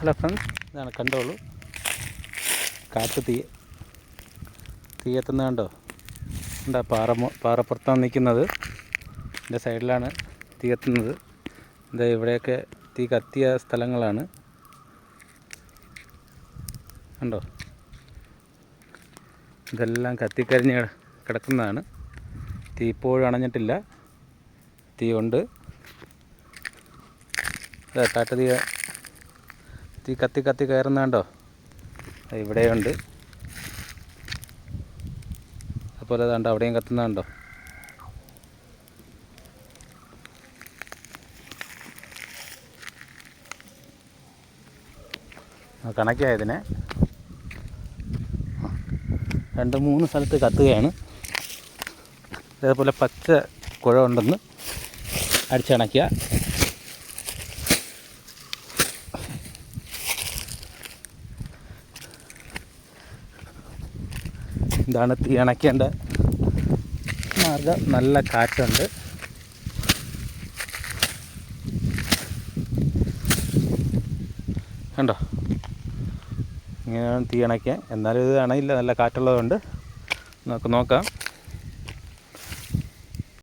Hello friends ഇതാണ് കണ്ടോളൂ. കാറ്റ് തീ തീ എത്തുന്നത് കണ്ടോ? എന്താ പാറ പാറപ്പുറത്താണ് നിൽക്കുന്നത്. എന്റെ സൈഡിലാണ് തീ എത്തുന്നത് എന്താ ഇവിടെയൊക്കെ തീ കത്തിയ സ്ഥലങ്ങളാണ്. കണ്ടോ? ഇതെല്ലാം കത്തിക്കരിഞ്ഞ് കിട- കിടക്കുന്നതാണ്. തീ ഇപ്പോഴും അണഞ്ഞിട്ടില്ല. തീ ഉണ്ട്. കാട്ടുതീ കാട്ടു തീ കത്തി കത്തി കയറുന്നുണ്ടോ ഇവിടെയുണ്ട്. അതുപോലെ അതുകൊണ്ട് അവിടെയും കത്തുന്നുണ്ടോ കണക്കാ ഇതിനെ. രണ്ട് മൂന്ന് സ്ഥലത്ത് കത്തുകയാണ്. അതേപോലെ പച്ച കുഴ ഉണ്ടെന്ന് അടിച്ചണയ്ക്കുക ഇതാണ് തീ അണയ്ക്കേണ്ട മാർഗം. നല്ല കാറ്റുണ്ട്. കണ്ടോ? ഇങ്ങനെയാണ് തീ അണയ്ക്കാൻ എന്നാലും ഇത് അണയില്ല. നല്ല കാറ്റുള്ളതുകൊണ്ട് നമുക്ക് നോക്കാം.